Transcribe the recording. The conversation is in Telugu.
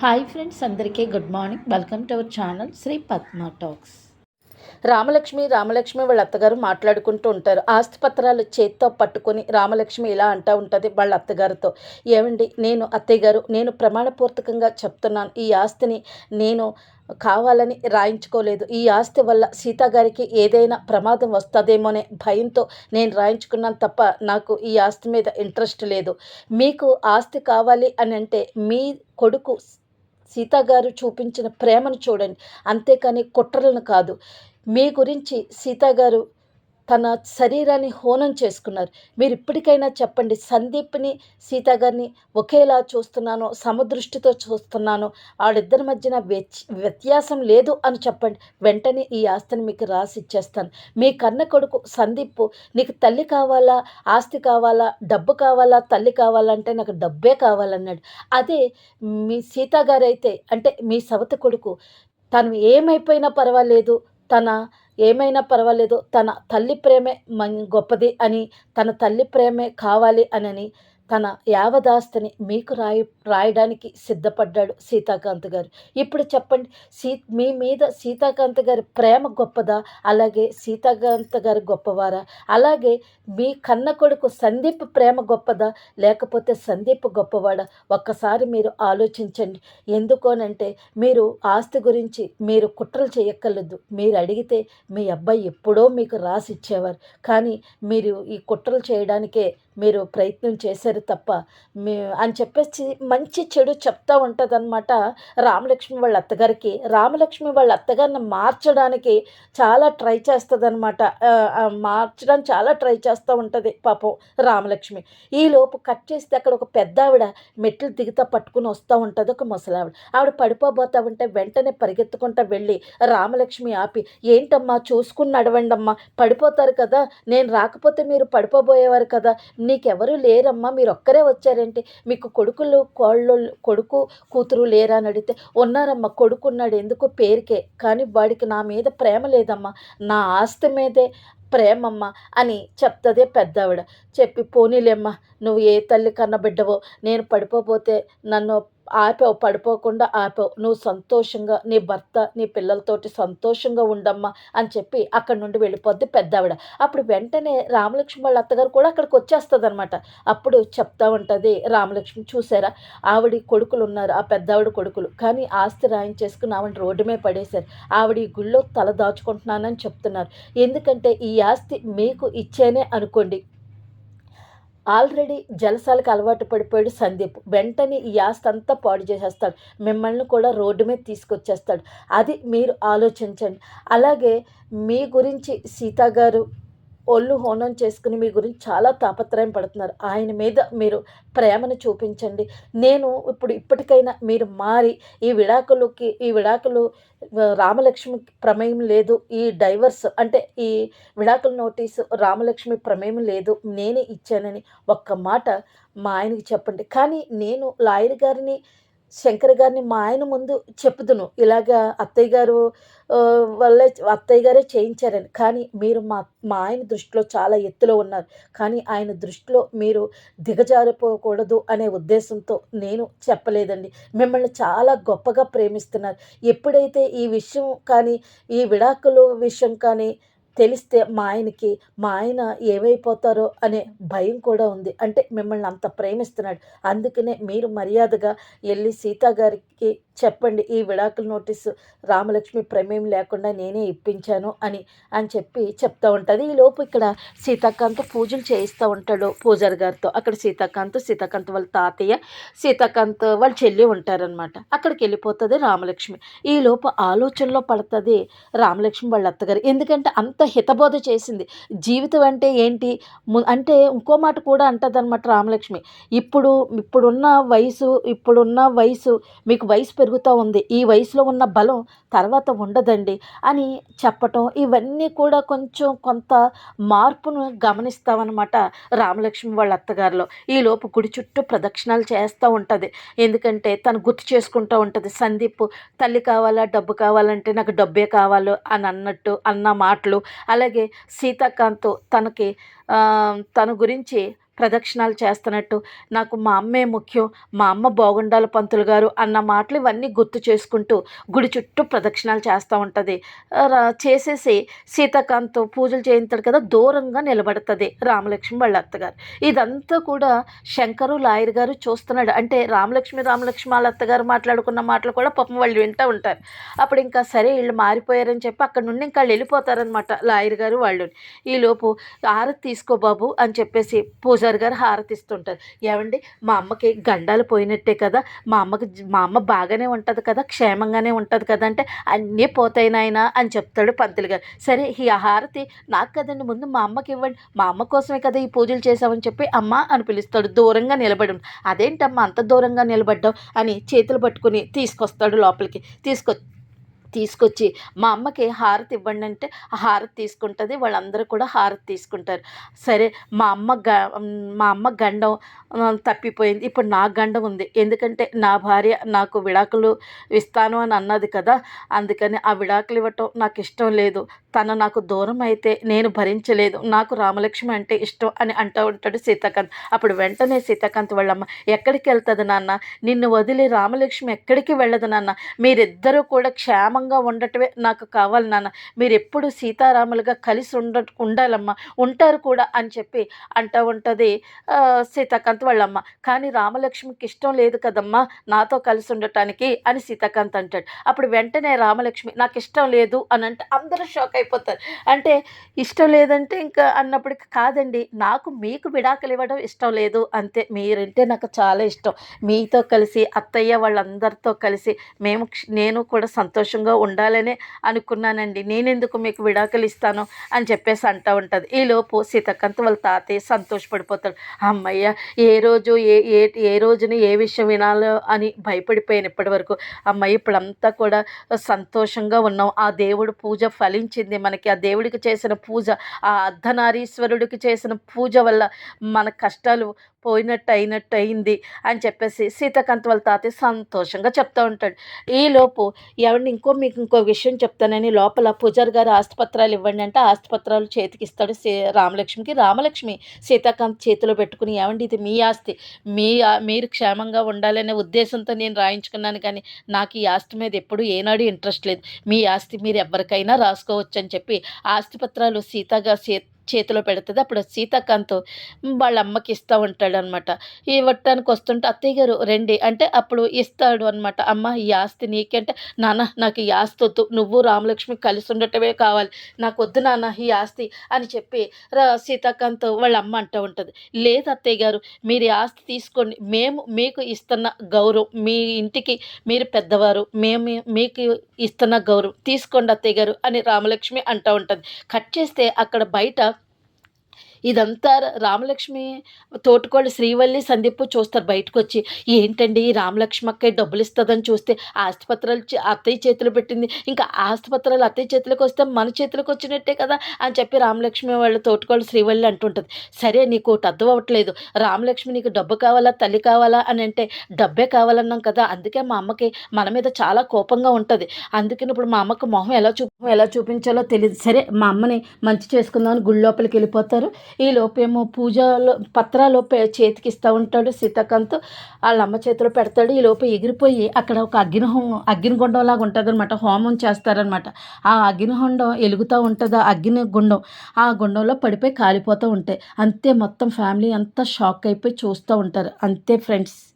హాయ్ ఫ్రెండ్స్ అందరికీ good morning. Welcome to our channel Sri Padma talks. Ramalakshmi Ramalakshmi వాళ్ళ అత్తగారు మాట్లాడుకుంటూ ఉంటారు. ఆస్తి పత్రాలు చేత్తో పట్టుకొని రామలక్ష్మి ఇలా అంటూ ఉంటుంది వాళ్ళ అత్తగారితో. ఏమండి నేను అత్తయ్య గారు నేను ప్రమాణపూర్వకంగా చెప్తున్నాను. ఈ ఆస్తిని నేను కావాలని రాయించుకోలేదు. ఈ ఆస్తి వల్ల సీత గారికి ఏదైనా ప్రమాదం వస్తుందేమోనే భయంతో నేను రాయించుకున్నాను తప్ప నాకు ఈ ఆస్తి మీద ఇంట్రెస్ట్ లేదు. మీకు ఆస్తి కావాలి అని అంటే మీ కొడుకు సీత గారు చూపించిన ప్రేమను చూడండి. అంతేకాని కుట్రలను కాదు. మీ గురించి సీత గారు తన శరీరాన్ని హోనం చేసుకున్నారు. మీరు ఇప్పటికైనా చెప్పండి సందీప్ని సీత గారిని ఒకేలా చూస్తున్నాను సమదృష్టితో చూస్తున్నాను వాళ్ళిద్దరి మధ్యన వ్యత్యాసం లేదు అని చెప్పండి. వెంటనే ఈ ఆస్తిని మీకు రాసి ఇచ్చేస్తాను. మీ కన్న కొడుకు సందీప్ నీకు తల్లి కావాలా ఆస్తి కావాలా డబ్బు కావాలా తల్లి కావాలంటే నాకు డబ్బే కావాలన్నాడు. అదే మీ సీత గారైతే అంటే మీ సవత కొడుకు తను ఏమైపోయినా పర్వాలేదు. తన ఏమైనా పర్వాలేదు తన తల్లి ప్రేమే మం గొప్పది అని తన తల్లి ప్రేమే కావాలి అనని తన యావదాస్తిని మీకు రాయి రాయడానికి సిద్ధపడ్డాడు సీతాకాంత్ గారు. ఇప్పుడు చెప్పండి సీ మీ మీద సీతాకాంత్ గారి ప్రేమ గొప్పదా? అలాగే సీతాకాంత్ గారు గొప్పవారా? అలాగే మీ కన్న కొడుకు సందీప్ ప్రేమ గొప్పదా? లేకపోతే సందీప్ గొప్పవాడా? ఒక్కసారి మీరు ఆలోచించండి. ఎందుకోనంటే మీరు ఆస్తి గురించి మీరు కుట్రలు చేయక్కర్లేదు. మీరు అడిగితే మీ అబ్బాయి ఎప్పుడో మీకు రాసి ఇచ్చేవారు కానీ మీరు ఈ కుట్రలు చేయడానికే మీరు ప్రయత్నం చేశారు తప్ప మీ అని చెప్పేసి మంచి చెడు చెప్తా ఉంటుందన్నమాట రామలక్ష్మి వాళ్ళ అత్తగారికి. రామలక్ష్మి వాళ్ళ అత్తగారిని మార్చడానికి చాలా ట్రై చేస్తుంది మార్చడానికి చాలా ట్రై చేస్తూ ఉంటుంది పాపం రామలక్ష్మి. ఈలోపు కట్ చేస్తే అక్కడ ఒక పెద్ద ఆవిడ మెట్లు దిగుతా పట్టుకుని వస్తూ ఉంటుంది ఒక ముసలావిడ. ఆవిడ పడిపోబోతా ఉంటే వెంటనే పరిగెత్తుకుంటా వెళ్ళి రామలక్ష్మి ఆపి ఏంటమ్మా చూసుకుని నడవండమ్మా పడిపోతారు కదా నేను రాకపోతే మీరు పడిపోబోయేవారు కదా నీకెవరు లేరమ్మా మీరు ఒక్కరే వచ్చారేంటి? మీకు కొడుకులు కోళ్ళు కొడుకు కూతురు లేరా అని అడిగితే ఉన్నారమ్మా కొడుకు ఉన్నాడు ఎందుకు పేరుకే కానీ వాడికి నా మీద ప్రేమ లేదమ్మా నా ఆస్తి మీదే ప్రేమమ్మ అని చెప్తుంది పెద్దవిడ. చెప్పి పోనీలేమ్మా నువ్వు ఏ తల్లి కన్న బిడ్డవో నేను పడిపోతే నన్ను ఆపావు పడిపోకుండా ఆపావు. నువ్వు సంతోషంగా నీ భర్త నీ పిల్లలతోటి సంతోషంగా ఉండమ్మా అని చెప్పి అక్కడి నుండి వెళ్ళిపోద్ది పెద్దావిడ. అప్పుడు వెంటనే రామలక్ష్మి వాళ్ళ అత్తగారు కూడా అక్కడికి వచ్చేస్తుంది అనమాట అప్పుడు చెప్తా ఉంటుంది రామలక్ష్మి చూసారా? ఆవిడ కొడుకులు ఉన్నారు ఆ పెద్దావిడ కొడుకులు. కానీ ఆస్తి రాయించేసుకుని ఆవిడ రోడ్డు మీద పడేశారు. ఆవిడ ఈ గుళ్ళో తల దాచుకుంటున్నానని చెప్తున్నారు. ఎందుకంటే ఈ ఆస్తి మీకు ఇచ్చేనే అనుకోండి. ఆల్రెడీ జలసాలకు అలవాటు పడిపోయాడు సందీప్. వెంటనే ఈ ఆస్తి అంతా పాడు చేసేస్తాడు. మిమ్మల్ని కూడా రోడ్డు మీద తీసుకొచ్చేస్తాడు. అది మీరు ఆలోచించండి. అలాగే మీ గురించి సీత గారు ఒళ్ళు హోనం చేసుకుని మీ గురించి చాలా తాపత్రయం పడుతున్నారు. ఆయన మీద మీరు ప్రేమను చూపించండి. నేను ఇప్పుడు ఇప్పటికైనా మీరు మారి ఈ విడాకులకి ఈ విడాకులు రామలక్ష్మి ప్రమేయం లేదు. ఈ డైవర్స్ అంటే ఈ విడాకుల నోటీసు రామలక్ష్మి ప్రమేయం లేదు. నేనే ఇచ్చానని ఒక్క మాట మా ఆయనకి చెప్పండి. కానీ నేను లాయర్ గారిని శంకర్ గారిని మా ఆయన ముందు చెప్పుదును. ఇలాగా అత్తయ్య గారు వల్లే అత్తయ్య గారే చేయించారని. కానీ మీరు మా మా ఆయన దృష్టిలో చాలా ఎత్తులో ఉన్నారు. కానీ ఆయన దృష్టిలో మీరు దిగజారిపోకూడదు అనే ఉద్దేశంతో నేను చెప్పలేదండి. మిమ్మల్ని చాలా గొప్పగా ప్రేమిస్తున్నారు. ఎప్పుడైతే ఈ విషయం కానీ ఈ విడాకులు విషయం కానీ తెలిస్తే మా ఆయనకి మా ఆయన ఏమైపోతారో అనే భయం కూడా ఉంది. అంటే మిమ్మల్ని అంత ప్రేమిస్తున్నాడు. అందుకనే మీరు మర్యాదగా వెళ్ళి సీత గారికి చెప్పండి ఈ విడాకుల నోటీసు రామలక్ష్మి ప్రమేయం లేకుండా నేనే ఇప్పించాను అని అని చెప్పి చెప్తూ ఉంటుంది. ఈలోపు ఇక్కడ సీతాకాంత్ పూజలు చేయిస్తూ ఉంటాడు పూజారి గారితో. అక్కడ సీతాకాంత్ సీతాకాంత్ వాళ్ళ తాతయ్య సీతాకాంత్ వాళ్ళ చెల్లి ఉంటారనమాట అక్కడికి వెళ్ళిపోతుంది రామలక్ష్మి. ఈలోపు ఆలోచనలో పడుతుంది రామలక్ష్మి వాళ్ళ అత్తగారు. ఎందుకంటే అంత హితబోధ చేసింది. జీవితం అంటే ఏంటి? అంటే ఇంకో మాట కూడా అంటదనమాట రామలక్ష్మి. ఇప్పుడు ఇప్పుడున్న వయసు ఇప్పుడున్న వయసు మీకు వయసు పెరుగుతూ ఉంది. ఈ వయసులో ఉన్న బలం తర్వాత ఉండదండి అని చెప్పటం ఇవన్నీ కూడా కొంచెం కొంత మార్పును గమనిస్తామన్నమాట రామలక్ష్మి వాళ్ళ అత్తగారిలో. ఈ లోపు గుడి చుట్టూ ప్రదక్షిణాలు చేస్తూ ఉంటుంది. ఎందుకంటే తను గుర్తు చేసుకుంటూ ఉంటుంది. సందీప్ తల్లి కావాలా? డబ్బు కావాలంటే నాకు డబ్బే కావాలి అని అన్నట్టు అన్న మాటలు. అలాగే సీతాకాంత్ తనకి తన గురించి ప్రదక్షిణాలు చేస్తున్నట్టు. నాకు మా అమ్మే ముఖ్యం మా అమ్మ బాగుండాలి పంతులు గారు అన్న మాటలు ఇవన్నీ గుర్తు చేసుకుంటూ గుడి చుట్టూ ప్రదక్షిణాలు చేస్తూ ఉంటుంది. రా- చేసేసి సీతాకాంత్ పూజలు చేయించాడు కదా దూరంగా నిలబడుతుంది రామలక్ష్మి వాళ్ళ అత్తగారు. ఇదంతా కూడా శంకరు లాయర్ గారు చూస్తున్నాడు. అంటే రామలక్ష్మి రామలక్ష్మి వాళ్ళ అత్తగారు మాట్లాడుకున్న మాటలు కూడా పాపం వాళ్ళు వింటూ ఉంటారు. అప్పుడు ఇంకా సరే వీళ్ళు మారిపోయారని చెప్పి అక్కడ నుండి ఇంకా వాళ్ళు వెళ్ళిపోతారనమాట లాయర్ గారు వాళ్ళు ఈలోపు ఆరతి తీసుకో బాబు అని చెప్పేసి పూజ పూజారి గారు హారతి ఇస్తుంటారు ఏమండి? మా అమ్మకి గండాలు పోయినట్టే కదా? మా అమ్మకి మా అమ్మ బాగానే ఉంటుంది కదా? క్షేమంగానే ఉంటుంది కదా? అంటే అన్నీ పోతాయి నాయనా అని చెప్తాడు పంతులు గారు. సరే ఈ హారతి నాకు కదండి ముందు మా అమ్మకి ఇవ్వండి. మా అమ్మ కోసమే కదా ఈ పూజలు చేసామని చెప్పి అమ్మ అని పిలుస్తాడు. దూరంగా నిలబడి అదేంటమ్మా అంత దూరంగా నిలబడ్డావు అని చేతులు పట్టుకుని తీసుకొస్తాడు లోపలికి. తీసుకొచ్చి తీసుకొచ్చి మా అమ్మకి హారతి ఇవ్వండి అంటే హారతి తీసుకుంటుంది వాళ్ళందరూ కూడా హారతి తీసుకుంటారు. సరే మా అమ్మ గ మా అమ్మ గండం తప్పిపోయింది. ఇప్పుడు నా గండం ఉంది. ఎందుకంటే నా భార్య నాకు విడాకులు ఇస్తాను అని అన్నది కదా అందుకని ఆ విడాకులు ఇవ్వటం నాకు ఇష్టం లేదు. తను నాకు దూరం అయితే నేను భరించలేదు. నాకు రామలక్ష్మి అంటే ఇష్టం అని అంటూ ఉంటాడు సీతాకాంత్. అప్పుడు వెంటనే సీతాకాంత్ వాళ్ళమ్మ ఎక్కడికి వెళ్తుంది నాన్న? నిన్ను వదిలి రామలక్ష్మి ఎక్కడికి వెళ్ళదు నాన్న? మీరిద్దరూ కూడా క్షేమంగా ఉండటమే నాకు కావాలి నాన్న. మీరు ఎప్పుడు సీతారాములుగా కలిసి ఉండ ఉండాలమ్మా. ఉంటారు కూడా అని చెప్పి అంటూ ఉంటుంది సీతాకాంత్ వాళ్ళమ్మ. కానీ రామలక్ష్మికి ఇష్టం లేదు కదమ్మా నాతో కలిసి ఉండటానికి అని సీతాకాంత్ అంటాడు. అప్పుడు వెంటనే రామలక్ష్మి నాకు ఇష్టం లేదు అని అంటే అందరూ షాక్ అయిపోతారు. అంటే ఇష్టం లేదంటే ఇంకా అన్నప్పటికీ కాదండి నాకు మీకు విడాకులు ఇవ్వడం ఇష్టం లేదు అంతే. మీరంటే నాకు చాలా ఇష్టం. మీతో కలిసి అత్తయ్య వాళ్ళందరితో కలిసి మేము నేను కూడా సంతోషంగా ఉండాలనే అనుకున్నానండి. నేనెందుకు మీకు విడాకులు ఇస్తాను అని చెప్పేసి అంటూ ఉంటుంది. ఈలోపు సీతకంత వాళ్ళ తాతయ్య సంతోషపడిపోతాడు. అమ్మయ్య ఏ రోజు ఏ ఏ ఏ రోజున ఏ విషయం వినాలో అని భయపడిపోయాను ఇప్పటి వరకు అమ్మయ్య ఇప్పుడంతా కూడా సంతోషంగా ఉన్నాం. ఆ దేవుడు పూజ ఫలించింది మనకి. ఆ దేవుడికి చేసిన పూజ ఆ అర్ధనారీశ్వరుడికి చేసిన పూజ వల్ల మన కష్టాలు పోయినట్టు అయినట్టు అయింది అని చెప్పేసి సీతాకాంత్ వాళ్ళ తాతయ్య సంతోషంగా చెప్తూ ఉంటాడు. ఈలోపు ఎవరిని ఇంకో మీకు ఇంకో విషయం చెప్తానని లోపల పూజారి గారు ఆస్తిపత్రాలు ఇవ్వండి అంటే ఆస్తిపత్రాలు చేతికి ఇస్తాడు సీ రామలక్ష్మికి. రామలక్ష్మి సీతాకాంత్ చేతిలో పెట్టుకుని ఏమండి ఇది మీ ఆస్తి? మీ మీరు క్షేమంగా ఉండాలనే ఉద్దేశంతో నేను రాయించుకున్నాను కానీ నాకు ఈ ఆస్తి మీద ఎప్పుడు ఏనాడు ఇంట్రెస్ట్ లేదు. మీ ఆస్తి మీరు ఎవరికైనా రాసుకోవచ్చు అని చెప్పి ఆస్తిపత్రాలు సీతగా సీ చేతిలో పెడుతుంది. అప్పుడు సీతాకాంత్ వాళ్ళ అమ్మకి ఇస్తూ ఉంటాడు అనమాట ఇవ్వటానికి వస్తుంటే అత్తయ్య గారు రండి. అంటే అప్పుడు ఇస్తాడు అనమాట. అమ్మ ఈ ఆస్తి నీకంటే నాన్న నాకు ఈ ఆస్తి వద్దు. నువ్వు రామలక్ష్మి కలిసి ఉండటమే కావాలి. నాకు వద్దు నాన్న ఈ ఆస్తి అని చెప్పి సీతాకాంత్ వాళ్ళ అమ్మ అంటూ ఉంటుంది. లేదు అత్తయ్య గారు మీరు ఈ ఆస్తి తీసుకోండి. మేము మీకు ఇస్తున్న గౌరవం. మీ ఇంటికి మీరు పెద్దవారు. మేము మీకు ఇస్తున్న గౌరవం. తీసుకోండి అత్తయ్య గారు అని రామలక్ష్మి అంటూ ఉంటుంది. కట్ చేస్తే అక్కడ బయట ఇదంతా రామలక్ష్మి తోటకోళ్ళు శ్రీవల్లి సందీప్ చూస్తారు బయటకు వచ్చి ఏంటండి ఈ రామలక్ష్మి అక్కయ్య డబ్బులు ఇస్తుందని చూస్తే ఆస్తిపత్రాలు అత్తయ్య చేతిలో పెట్టింది. ఇంకా ఆస్తిపత్రాలు అత్తయ్య చేతిలోకి వస్తే మన చేతిలోకి వచ్చినట్టే కదా అని చెప్పి రామలక్ష్మి వాళ్ళ తోటకోళ్ళు శ్రీవల్లి అంటుంటుంది. సరే నీకు ఒకటి అర్థం అవ్వట్లేదు. రామలక్ష్మి నీకు డబ్బు కావాలా తల్లి కావాలా అని అంటే డబ్బే కావాలన్నాం కదా. అందుకే మా అమ్మకి మన మీద చాలా కోపంగా ఉంటుంది. అందుకని ఇప్పుడు మా అమ్మకు మొహం ఎలా చూపు ఎలా చూపించాలో తెలియదు సరే మా అమ్మని మంచి చేసుకుందామని గుడి లోపలికి వెళ్ళిపోతారు. ఈ లోపేమో పూజలో పత్రాలు పే- చేతికి ఇస్తూ ఉంటాడు సీతాకాంత్. వాళ్ళ అమ్మ చేతిలో పెడతాడు. ఈ లోపు ఎగిరిపోయి అక్కడ ఒక అగ్ని హోమం అగ్నిగుండం లాగా ఉంటుంది అనమాట హోమం చేస్తారనమాట ఆ అగ్నిహొండం ఎలుగుతూ ఉంటుంది. ఆ అగ్ని గుండం ఆ గుండంలో పడిపోయి కాలిపోతూ ఉంటాయి. అంతే మొత్తం ఫ్యామిలీ అంతా షాక్ అయిపోయి చూస్తూ ఉంటారు. అంతే ఫ్రెండ్స్.